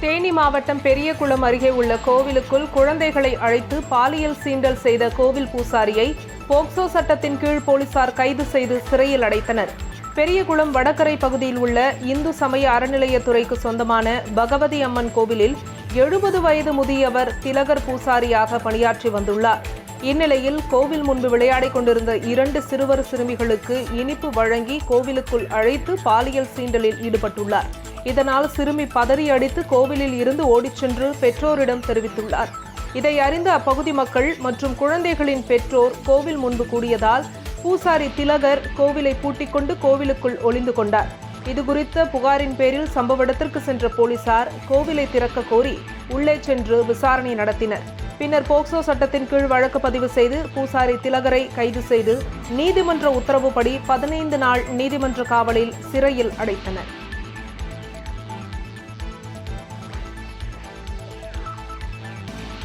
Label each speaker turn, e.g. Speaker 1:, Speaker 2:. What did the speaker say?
Speaker 1: தேனி மாவட்டம் பெரியகுளம் அருகே உள்ள கோவிலுக்குள் குழந்தைகளை அழைத்து பாலியல் சீண்டல் செய்த கோவில் பூசாரியை போக்சோ சட்டத்தின் கீழ் போலீசார் கைது செய்து சிறையில் அடைத்தனர். பெரியகுளம் வடகரை பகுதியில் உள்ள இந்து சமய அறநிலையத்துறைக்கு சொந்தமான பகவதி அம்மன் கோவிலில் எழுபது வயது முதியவர் திலகர் பூசாரியாக பணியாற்றி வந்துள்ளார். இந்நிலையில் கோவில் முன்பு விளையாடிக் கொண்டிருந்த இரண்டு சிறுவர் சிறுமிகளுக்கு இனிப்பு வழங்கி கோவிலுக்குள் அழைத்து பாலியல் சீண்டலில் ஈடுபட்டுள்ளார். இதனால் சிறுமி பதறி அடித்து கோவிலில் இருந்து ஓடிச் சென்று பெற்றோரிடம் தெரிவித்துள்ளார். இதை அறிந்த அப்பகுதி மக்கள் மற்றும் குழந்தைகளின் பெற்றோர் கோவில் முன்பு கூடியதால் பூசாரி திலகர் கோவிலை பூட்டிக் கொண்டு கோவிலுக்குள் ஒளிந்து கொண்டார். இது குறித்த புகாரின் பேரில் சம்பவ இடத்திற்கு சென்ற போலீசார் கோவிலை திறக்க கோரி உள்ளே சென்று விசாரணை நடத்தினர். பின்னர் போக்சோ சட்டத்தின் கீழ் வழக்கு பதிவு செய்து பூசாரி திலகரை கைது செய்து நீதிமன்ற உத்தரவுப்படி பதினைந்து நாள் நீதிமன்ற காவலில் சிறையில் அடைத்தனர்.